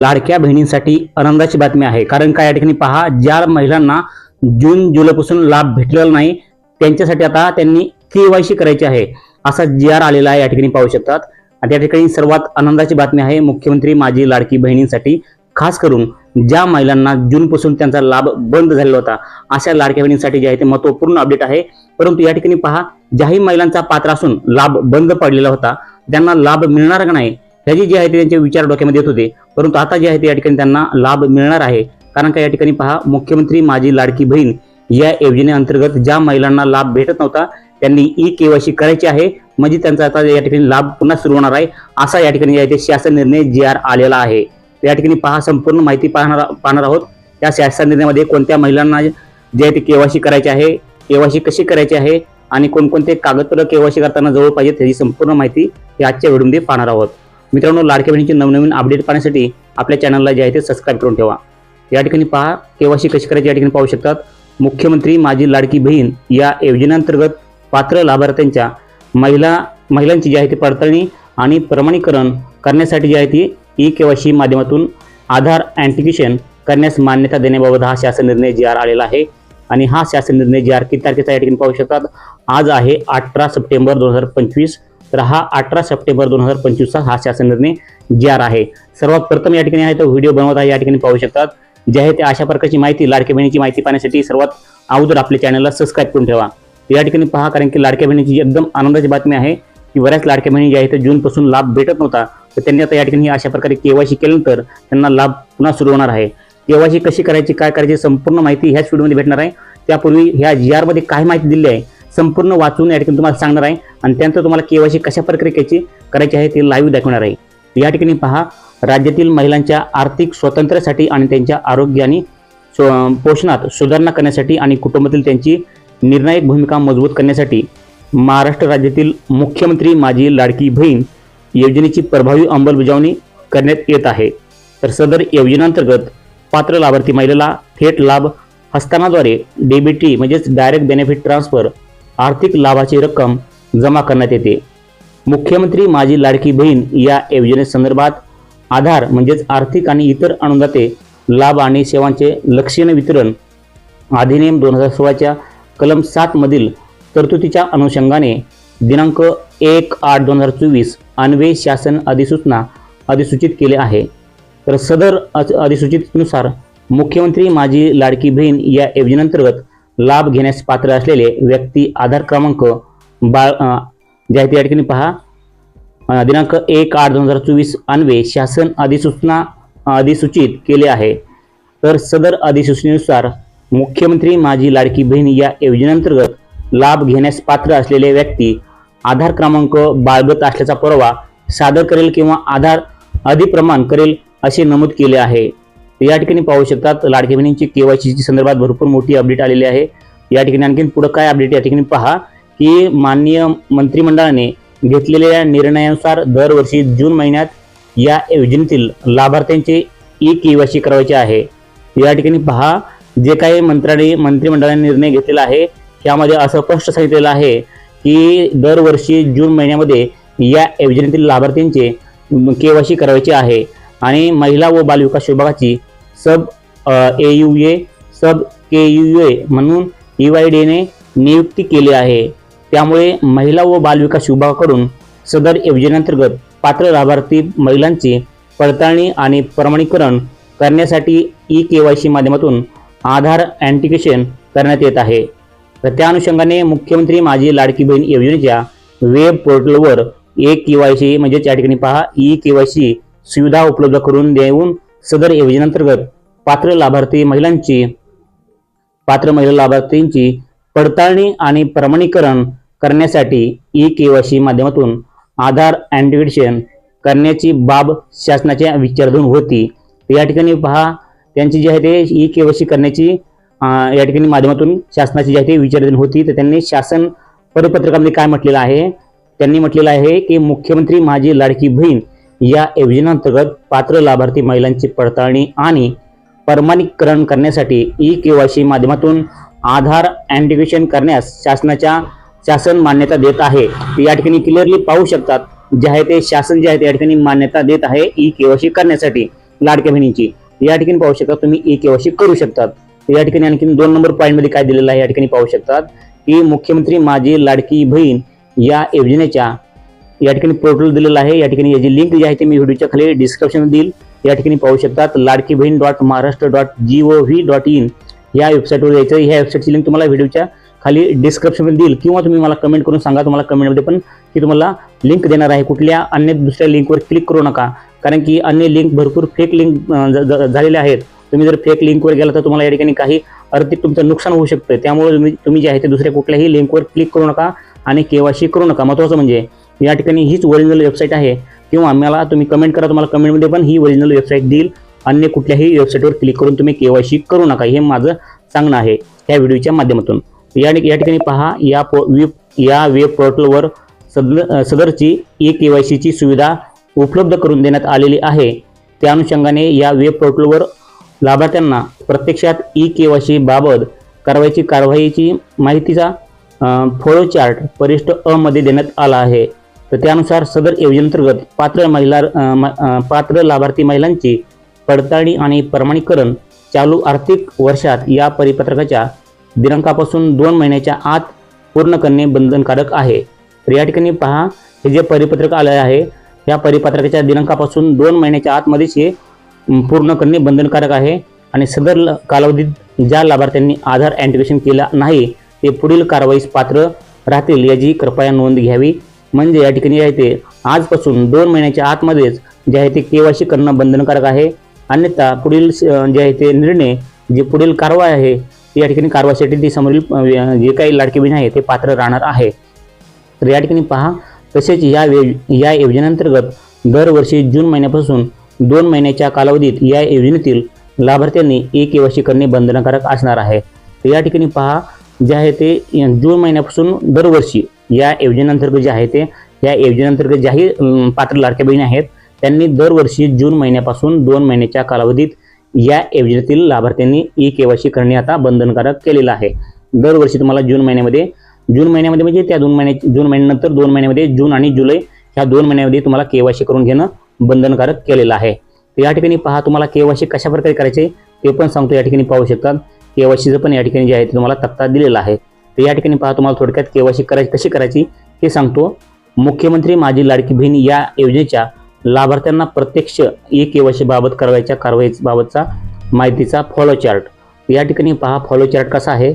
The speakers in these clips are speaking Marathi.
लाडक्या बहिणींसाठी आनंदाची बातमी आहे. कारण काय या ठिकाणी पहा ज्या महिलांना जून जुलैपासून लाभ भेटलेला नाही त्यांच्यासाठी आता त्यांनी केवायसी करायची आहे असा जी आर आलेला आहे या ठिकाणी पाहू शकतात. आणि त्या ठिकाणी सर्वात आनंदाची बातमी आहे मुख्यमंत्री माझी लाडकी बहिणींसाठी खास करून ज्या महिलांना जूनपासून त्यांचा लाभ बंद झालेला होता अशा लाडक्या बहिणींसाठी जे आहे ते महत्त्वपूर्ण अपडेट आहे. परंतु या ठिकाणी पहा ज्याही महिलांचा पात्र असून लाभ बंद पडलेला होता त्यांना लाभ मिळणार का नाही ह्याची जी आहे ते त्यांचे विचार डोक्यामध्ये येत होते. परंतु आता जे आहे ते या ठिकाणी त्यांना लाभ मिळणार आहे. कारण का या ठिकाणी पहा मुख्यमंत्री माझी लाडकी बहीण या योजनेअंतर्गत ज्या महिलांना लाभ भेटत नव्हता त्यांनी ई केवायसी करायची आहे. म्हणजे त्यांचा आता या ठिकाणी लाभ पुन्हा सुरू होणार आहे असा या ठिकाणी जे आहे ते शासन निर्णय जी आर आलेला आहे. या ठिकाणी पहा संपूर्ण माहिती पाहणार पाहणार आहोत. त्या शासन निर्णयामध्ये कोणत्या महिलांना जे आहे ते केवायसी करायचे आहे केवायसी कशी करायची आहे आणि कोणकोणते कागदपत्र केवायसी करताना जवळ पाहिजेत ह्याची संपूर्ण माहिती या आजच्या व्हिडिओमध्ये पाहणार आहोत. मित्रांनो लाडक्या बहिणीचे नवनवीन अपडेट पाहण्यासाठी आपल्या चॅनलला जे आहे ते सबस्क्राईब करून ठेवा. या ठिकाणी पहा केवायसी कशी करायची या ठिकाणी पाहू शकतात. मुख्यमंत्री माझी लाडकी बहीण या योजनेअंतर्गत पात्र लाभार्थ्यांच्या महिला महिलांची जी आहे ती पडताळणी आणि प्रमाणीकरण करण्यासाठी जी आहे ती ई केवायसी माध्यमातून आधार अँटिकेशन करण्यास मान्यता देण्याबाबत हा शासन निर्णय जी आर आलेला आहे. आणि हा शासन निर्णय जी आर किती तारखेचा या ठिकाणी पाहू शकतात. आज आहे अठरा सप्टेंबर दोन हजार पंचवीस. तर हा अठरा सप्टेंबर दोन हजार पंचवीसचा हा शासन निर्णय जी आर आहे. सर्वात प्रथम या ठिकाणी आहे तो व्हिडिओ बनवत आहे या ठिकाणी पाहू शकतात. जे आहे ते अशा प्रकारची माहिती लाडक्या बहिणीची माहिती पाहण्यासाठी सर्वात अगोदर आपल्या चॅनलला सबस्क्राईब करून ठेवा. या ठिकाणी पहा कारण की लाडक्या बहिणीची एकदम आनंदाची बातमी आहे की बऱ्याच लाडक्या बहिणी ज्या आहेत ते जूनपासून लाभ भेटत नव्हता तर त्यांनी आता या ठिकाणी अशा प्रकारे केवायसी केल्यानंतर त्यांना लाभ पुन्हा सुरू होणार आहे. केवायसी कशी करायची काय करायची संपूर्ण माहिती ह्याच व्हिडिओमध्ये भेटणार आहे. त्यापूर्वी ह्या जी आरमध्ये काय माहिती दिली आहे संपूर्ण वाचून या ठिकाणी तुम्हाला सांगणार आहे. आणि त्यानंतर तुम्हाला केवायसी कशा प्रकारे करायची करायची आहे ते लाईव्ह दाखवणार आहे. या ठिकाणी पहा राज्यातील महिलांच्या आर्थिक स्वातंत्र्यासाठी आणि त्यांच्या आरोग्य आणि स्व- पोषणात सुधारणा करण्यासाठी आणि कुटुंबातील त्यांची निर्णायक भूमिका मजबूत करण्यासाठी महाराष्ट्र राज्यातील मुख्यमंत्री माझी लाडकी बहीण योजनेची प्रभावी अंमलबजावणी करण्यात येत आहे. तर सदर योजनेअंतर्गत पात्र लाभार्थी महिलेला थेट लाभ हस्तानाद्वारे डेबिटी म्हणजेच डायरेक्ट बेनिफिट ट्रान्सफर आर्थिक लाभाची रक्कम जमा करण्यात येते. मुख्यमंत्री माझी लाडकी बहीण या योजनेसंदर्भात आधार म्हणजेच आर्थिक आणि इतर अनुदाते लाभ आणि सेवांचे लक्षणीय वितरण अधिनियम दोन हजार सोळाच्या कलम सात मधील तरतुदीच्या अनुषंगाने दिनांक एक आठ दोन हजार चोवीस अन्वे शासन अधिसूचना अधिसूचित केले आहे. तर सदर अधिसूचितनुसार मुख्यमंत्री माझी लाडकी बहीण या योजनेअंतर्गत लाभ घेण्यास पात्र असलेले व्यक्ती आधार क्रमांक बाळ जे आहे त्या ठिकाणी पहा. दिनांक एक आठ दोन हजार चोवीस अन्वे शासन अधिसूचना अधिसूचित केले आहे. तर सदर अधिसूचनेनुसार मुख्यमंत्री माझी लाडकी बहीण या योजनेअंतर्गत लाभ घेण्यास पात्र असलेले व्यक्ती आधार क्रमांक बाळगत असल्याचा पुरावा सादर करेल किंवा आधार अधिप्रमाण करेल असे नमूद केले आहे. या ठिकाणी पाहू शकतात लाडकी बहिणींची केवायसीची संदर्भात भरपूर मोठी अपडेट आलेली आहे. या ठिकाणी आणखीन पुढं काय अपडेट या ठिकाणी पहा की माननीय मंत्रिमंडळाने घेतलेल्या निर्णयानुसार दरवर्षी जून महिन्यात या योजनेतील लाभार्थ्यांचे ई केवायसी करायचे आहे. या ठिकाणी पहा जे काही मंत्रालय मंत्रिमंडळाने निर्णय घेतलेला आहे त्यामध्ये असं स्पष्ट सांगितलेलं आहे की दरवर्षी जून महिन्यामध्ये या योजनेतील लाभार्थ्यांचे केवायसी करायचे आहे. आणि महिला व बालविकास विभागाची सब ए U A sub K U A म्हणून ई वाय डीने नियुक्ती केली आहे. त्यामुळे महिला व बालविकास विभागाकडून सदर योजनेअंतर्गत पात्र लाभार्थी महिलांची पडताळणी आणि प्रमाणीकरण करण्यासाठी ई के वाय सी माध्यमातून आधार अँटिकेशन करण्यात येत आहे. तर त्या अनुषंगाने मुख्यमंत्री माझी लाडकी बहीण योजनेच्या वेब पोर्टलवर ए के वाय सी म्हणजेच या ठिकाणी पहा. ई के वाय सी सुविधा उपलब्ध करून देऊन सदर योजनेअंतर्गत पात्र लाभार्थी महिलांची पात्र महिला लाभार्थींची पडताळणी आणि प्रमाणीकरण करण्यासाठी ई केवायसी माध्यमातून आधार अँटिकेशन करण्याची बाब शासनाच्या विचारधून होती. या ठिकाणी पहा त्यांची जी आहे ते ई केवायसी करण्याची या ठिकाणी माध्यमातून शासनाची जी आहे ते विचारधून होती. तर त्यांनी शासन परिपत्रकामध्ये काय म्हटलेलं आहे? त्यांनी म्हटलेलं आहे की मुख्यमंत्री माझी लाडकी बहीण या योजनेअंतर्गत पात्र लाभार्थी महिलांची पडताळणी आणि प्रमाणीकरण करण्यासाठी ई केवायसी माध्यमातून आधार अँटिकेशन करण्यास शासनाच्या शासन मान्यता देत आहे. या ठिकाणी क्लिअरली पाहू शकतात जे आहे ते शासन जे आहे ते या ठिकाणी मान्यता देत आहे ई केवायसी करण्यासाठी लाडक्या बहिणीची. या ठिकाणी पाहू शकता तुम्ही ई केवायसी करू शकतात. या ठिकाणी आणखी दोन नंबर पॉईंटमध्ये काय दिलेलं आहे या ठिकाणी पाहू शकतात की मुख्यमंत्री माझी लाडकी बहीण या योजनेच्या या ठिकाणी पोर्टल दिलेलं आहे. या ठिकाणी याची लिंक जी आहे ती मी व्हिडिओच्या खाली डिस्क्रिप्शन देईल. या ठिकाणी पाहू शकतात Ladki Bahin dot Maharashtra dot G O V dot in या वेबसाईटवर यायचं ह्या वेबसाईटची लिंक तुम्हाला व्हिडिओच्या खाली डिस्क्रिप्शनमध्ये देईल. किंवा तुम्ही मला कमेंट करून सांगा तुम्हाला कमेंटमध्ये पण की तुम्हाला लिंक देणार आहे. कुठल्या अन्य दुसऱ्या लिंकवर क्लिक करू नका. कारण की अन्य लिंक भरपूर फेक लिंक झालेले आहेत. तुम्ही जर फेक लिंकवर गेला तर तुम्हाला या ठिकाणी काही आर्थिक तुमचं नुकसान होऊ शकतं त्यामुळे तुम्ही तुम्ही जे आहे ते दुसऱ्या कुठल्याही लिंकवर क्लिक करू नका आणि केवायसी करू नका. महत्त्वाचं म्हणजे या ठिकाणी हीच ओरिजिनल वेबसाईट आहे. किंवा मला तुम्ही कमेंट करा तुम्हाला कमेंटमध्ये पण ही ओरिजिनल वेबसाईट देईल. अन्य कुठल्याही वेबसाईटवर क्लिक करून तुम्ही केवायसी करू नका. हे माझं सांगणं आहे या व्हिडिओच्या माध्यमातून. या या ठिकाणी पहा या पो वेब या वेब पोर्टलवर सद सदरची ई के वाय सीची सुविधा उपलब्ध करून देण्यात आलेली आहे. त्या अनुषंगाने या वेब पोर्टलवर लाभार्थ्यांना प्रत्यक्षात ई के वाय सी बाबत कारवाईची कारवाईची माहितीचा फॉलो चार्ट परिष्ट अमध्ये देण्यात आला आहे. तर त्यानुसार सदर योजनेअंतर्गत पात्र महिला पात्र लाभार्थी महिलांची पडताळणी आणि प्रमाणीकरण चालू आर्थिक वर्षात या परिपत्रकाच्या दिनांकापासून दोन महिन्याच्या आत पूर्ण करणे बंधनकारक आहे. तर या ठिकाणी पहा हे जे परिपत्रक आले आहे या परिपत्रकाच्या दिनांकापासून दोन महिन्याच्या आतमध्येच हे पूर्ण करणे बंधनकारक आहे आणि सदर ल- कालावधीत ज्या लाभार्थ्यांनी आधार अँटिग्रेशन केला नाही ते पुढील कारवाईस पात्र राहतील याची कृपया नोंद घ्यावी. म्हणजे या ठिकाणी आहे ते आजपासून दोन महिन्याच्या आतमध्येच जे आहे ते केवायसी करणं बंधनकारक आहे. अन्यथा पुढील जे आहे ते निर्णय जे पुढील कारवाई आहे या ठिकाणी कारवाईसाठी ती समोरील जे काही लाडकी बहीण आहे ते पात्र राहणार आहे. तर या ठिकाणी पहा तसेच या वे या योजनेअंतर्गत दरवर्षी जून महिन्यापासून दोन महिन्याच्या कालावधीत या योजनेतील लाभार्थ्यांनी एक केवायसी करणे बंधनकारक असणार आहे. तर या ठिकाणी पहा जे आहे ते जून महिन्यापासून दरवर्षी या योजनेअंतर्गत जे आहे ते या योजनेअंतर्गत ज्याही पात्र लाडक्या बहिणी आहेत त्यांनी दरवर्षी जून महिन्यापासून दोन महिन्याच्या कालावधीत या योजनेतील लाभार्थ्यांनी ई केवायसी करणे आता बंधनकारक केलेलं आहे. दरवर्षी तुम्हाला जून महिन्यामध्ये जून महिन्यामध्ये म्हणजे त्या दोन महिन्या जून महिन्यानंतर दोन महिन्यामध्ये जून आणि जुलै ह्या दोन महिन्यामध्ये तुम्हाला केवायसी करून घेणं बंधनकारक केलेलं आहे. या ठिकाणी पहा तुम्हाला केवायसी कशा प्रकारे करायचे ते पण सांगतो या ठिकाणी पाहू शकतात. केवायसीचं पण या ठिकाणी जे आहे ते तुम्हाला तक्ता दिलेला आहे. तर या ठिकाणी पहा तुम्हाला थोडक्यात केवायसी करायची कशी करायची हे सांगतो. मुख्यमंत्री माझी लाडकी बहीण या योजनेच्या लाभार्थ्यांना प्रत्यक्ष ई केवायसी बाबत करावयाच्या कारवाईबाबतचा माहितीचा फॉलो चार्ट या ठिकाणी पहा फॉलो चार्ट कसा आहे.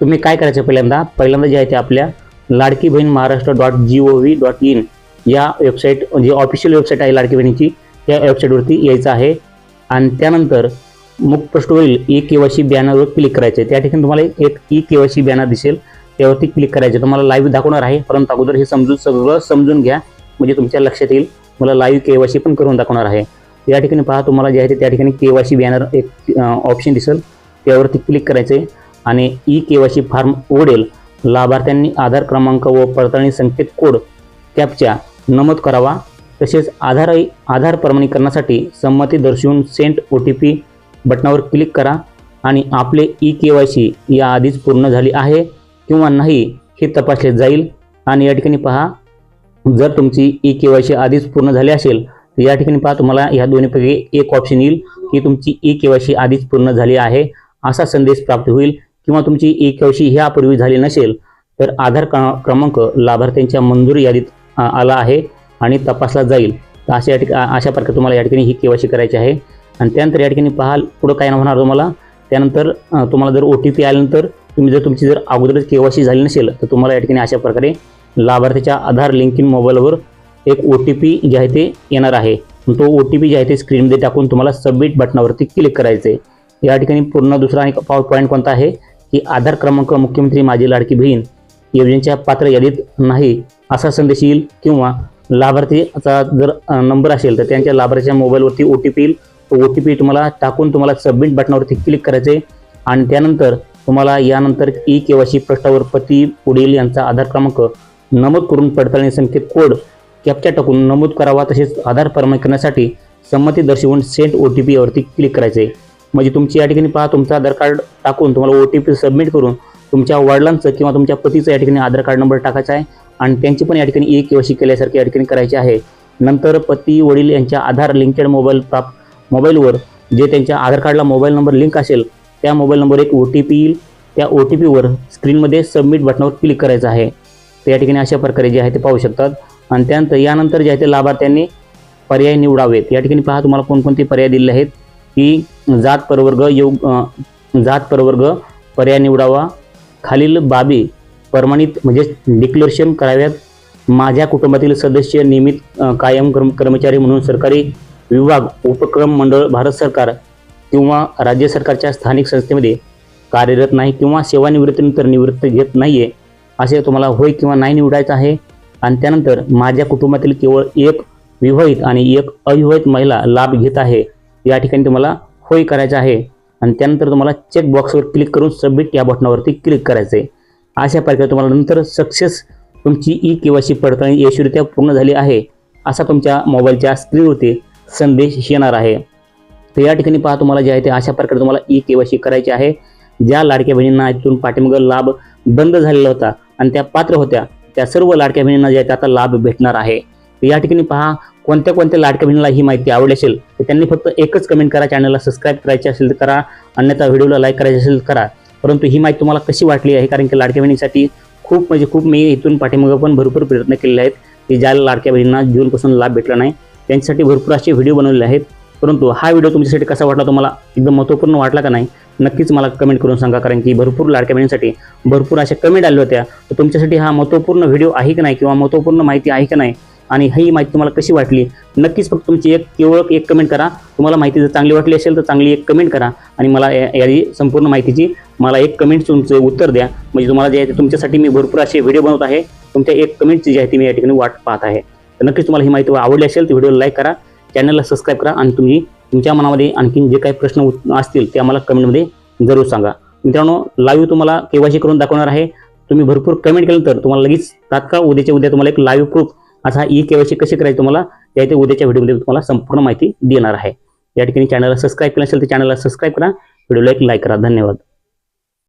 तुम्ही काय करायचं पहिल्यांदा? पहिल्यांदा जे आहे ते आपल्या Ladki Bahin Maharashtra dot G O V dot in या वेबसाईट म्हणजे ऑफिशियल वेबसाईट आहे लाडकी बहिणीची. या वेबसाईटवरती यायचं आहे. आणि त्यानंतर मुखपृष्ठवरील ई के वाय सी बॅनरवर क्लिक करायचे. त्या ठिकाणी तुम्हाला एक E K Y C banner दिसेल. त्यावरती क्लिक करायचं. तुम्हाला लाईव्ह दाखवणार आहे. परंतु अगोदर हे समजून सगळं समजून घ्या. म्हणजे तुमच्या लक्षात येईल. मला लाईव्ह के वाय सी पण करून दाखवणार आहे. या ठिकाणी पहा तुम्हाला जे आहे ते त्या ठिकाणी के वाय सी बॅनर एक ऑप्शन दिसेल. त्यावरती क्लिक करायचं. आहे आणि E K Y C form उघडेल. लाभार्थ्यांनी आधार क्रमांक व पडताळणी संकेत कोड कॅपच्या नमूद करावा. तसेच आधार आधार प्रमाणीकरणासाठी संमती दर्शवून सेंट ओ टी पी बटनावर क्लिक करा आणि आपले ई के वाय सी या आधीच पूर्ण झाली आहे किंवा नाही हे तपासले जाईल. आणि या ठिकाणी पहा जर तुमची ई के वाय सी आधीच पूर्ण झाली असेल तर या ठिकाणी पहा तुम्हाला ह्या दोन्हीपैकी एक ऑप्शन येईल की तुमची ई के वाय सी आधीच पूर्ण झाली आहे असा संदेश प्राप्त होईल. किंवा तुमची ई के वाय सी ह्यापूर्वी झाली नसेल तर आधार क्रमांक लाभार्थ्यांच्या मंजूर यादीत आला आहे आणि तपासला जाईल. तर अशा या ठिका अशा प्रकारे तुम्हाला या ठिकाणी ही केवायसी करायची आहे. आणि त्यानंतर या ठिकाणी पाहाल पुढं काय होणार तुम्हाला? त्यानंतर तुम्हाला जर ओ टी पी आल्यानंतर तुम्ही जर तुमची जर अगोदरच केवायसी झाली नसेल तर तुम्हाला या ठिकाणी अशा प्रकारे लाभार्थीच्या आधार लिंकिंग मोबाईलवर एक ओ टी पी जे आहे ते येणार आहे. तो ओ टी पी जे आहे ते स्क्रीनमध्ये टाकून तुम्हाला सबमिट बटनावरती क्लिक करायचं आहे या ठिकाणी पूर्ण दुसरा आणि पॉईंट कोणता आहे की आधार क्रमांक मुख्यमंत्री माझी लाडकी बहीण योजनेच्या पात्र यादीत नाही असा संदेश येईल किंवा लाभार्थीचा जर नंबर असेल तर त्यांच्या लाभार्थीच्या मोबाईलवरती ओ टी पी येईल. तो ओ टी पी तुम्हाला टाकून तुम्हाला सबमिट बटनावरती क्लिक करायचे आहे. आणि त्यानंतर तुम्हाला यानंतर ई के वाय सी पृष्ठावर पती पुढील यांचा आधार क्रमांक नमूद करून पडताळणी संकेत कोड कॅप्चा टाकून नमूद करावा. तसेच आधार प्रमाणीकरणासाठी संमती दर्शवून सेंट ओ टी पीवरती क्लिक करायचे आहे. म्हणजे तुमची या ठिकाणी पहा तुमचं आधार कार्ड टाकून तुम्हाला ओ टी पी सबमिट करून तुमच्या वडिलांचं किंवा तुमच्या पतीचं या ठिकाणी आधार कार्ड नंबर टाकायचा आहे. आणि त्यांची पण या ठिकाणी ई केवायसी केल्यासारखी या ठिकाणी करायची आहे. नंतर पती वडील यांच्या आधार लिंकेड मोबाईल प्राप्त मोबाईलवर जे त्यांच्या आधार कार्डला मोबाईल नंबर लिंक असेल त्या मोबाईल नंबर एक ओ टी पी येईल. त्या ओ टी पीवर स्क्रीनमध्ये सबमिट बटनावर क्लिक करायचं आहे. तर या ठिकाणी अशा प्रकारे जे आहे ते पाहू शकतात. आणि त्यानंतर यानंतर जे आहे ते लाभार्थ्यांनी पर्याय निवडावेत. या ठिकाणी पहा तुम्हाला कोणकोणते पर्याय दिलेले आहेत की जात प्रवर्ग योग जात प्रवर्ग पर्याय निवडावा. खालील बाबी प्रमाणित म्हणजे डिक्लेरेशन कराव्यात. माझ्या कुटुंबातील सदस्य नियमित कायम कर्म कर्मचारी म्हणून सरकारी विभाग उपक्रम मंडळ भारत सरकार किंवा राज्य सरकारच्या स्थानिक संस्थेमध्ये कार्यरत नाही किंवा सेवानिवृत्तीनंतर निवृत्त घेत नाही आहे असे तुम्हाला होय किंवा नाही निवडायचं आहे. आणि त्यानंतर माझ्या कुटुंबातील केवळ एक विवाहित आणि एक अविवाहित महिला लाभ घेत आहे या ठिकाणी तुम्हाला होय करायचं आहे. आणि त्यानंतर तुम्हाला चेक बॉक्सवर क्लिक करून सबमिट या बटनावरती क्लिक करायचं आहे अशा प्रकारे तुम्हाला नंतर सक्सेस तुमची ई के वाय सी पडताळणी यशस्वीरित्या पूर्ण झाली आहे असा तुमच्या मोबाईलच्या स्क्रीनवरती संदेश येणार आहे. तर या ठिकाणी पहा तुम्हाला जे आहे ते अशा प्रकारे तुम्हाला ई केवायसी करायचे करायची आहे. ज्या लाडक्या बहिणींना इथून पाठीमागं लाभ बंद झालेला होता आणि त्या पात्र होत्या त्या सर्व लाडक्या बहिणींना जे आहे ते आता लाभ भेटणार आहे. या ठिकाणी पहा कोणत्या कोणत्या लाडक्या बहिणीला ही माहिती आवडली असेल तर त्यांनी फक्त एकच कमेंट करा चॅनलला सबस्क्राईब करायचे असेल तर करा अन्यथा व्हिडिओला लाईक करायची असेल तर करा. परंतु ही माहिती तुम्हाला कशी वाटली आहे? कारण की लाडक्या बहिणीसाठी खूप म्हणजे खूप मी इथून पाठीमागं पण भरपूर प्रयत्न केलेले आहेत की ज्या लाडक्या बहिणींना जूनपासून लाभ भेटला नाही. त्यांच्यासाठी भरपूर असे व्हिडिओ बनवलेले आहेत. परंतु हा व्हिडिओ तुमच्यासाठी कसा वाटला तुम्हाला एकदम महत्त्वपूर्ण वाटला का नाही? नक्कीच मला कमेंट करून सांगा कारण की भरपूर लाडक्या बहिणींसाठी भरपूर अशा कमेंट आल्या होत्या. तर तुमच्यासाठी हा महत्त्वपूर्ण व्हिडिओ आहे की नाही किंवा महत्त्वपूर्ण माहिती आहे की नाही? आणि ही माहिती तुम्हाला कशी वाटली? नक्कीच फक्त तुमची एक केवळ एक कमेंट करा. तुम्हाला माहिती जर चांगली वाटली असेल तर चांगली एक कमेंट करा. आणि मला या- याची संपूर्ण माहितीची मला एक कमेंट तुमचं उत्तर द्या. म्हणजे तुम्हाला जे आहे ते तुमच्यासाठी मी भरपूर असे व्हिडिओ बनवत आहे. तुमच्या एक कमेंटची जी आहे ती मी या ठिकाणी वाट पाहत आहे. तर नक्कीच तुम्हाला ही माहिती आवडली असेल तर व्हिडिओला लाईक करा चॅनलला सबस्क्राईब करा आणि तुम्ही तुमच्या मनामध्ये आणखीन जे काही प्रश्न असतील ते आम्हाला कमेंटमध्ये जरूर सांगा. मित्रांनो लाईव्ह तुम्हाला केवायसी करून दाखवणार आहे. तुम्ही भरपूर कमेंट केल्यानंतर तुम्हाला लगेच तात्काळ उद्याच्या उद्या तुम्हाला एक लाईव्ह प्रूफ असा ई केवायसी कशी करायची तुम्हाला त्या इथे उद्याच्या व्हिडिओमध्ये तुम्हाला संपूर्ण माहिती देणार आहे. या ठिकाणी चॅनलला सबस्क्राईब केलं असेल तर चॅनलला सबस्क्राईब करा. व्हिडिओला एक लाईक करा. धन्यवाद.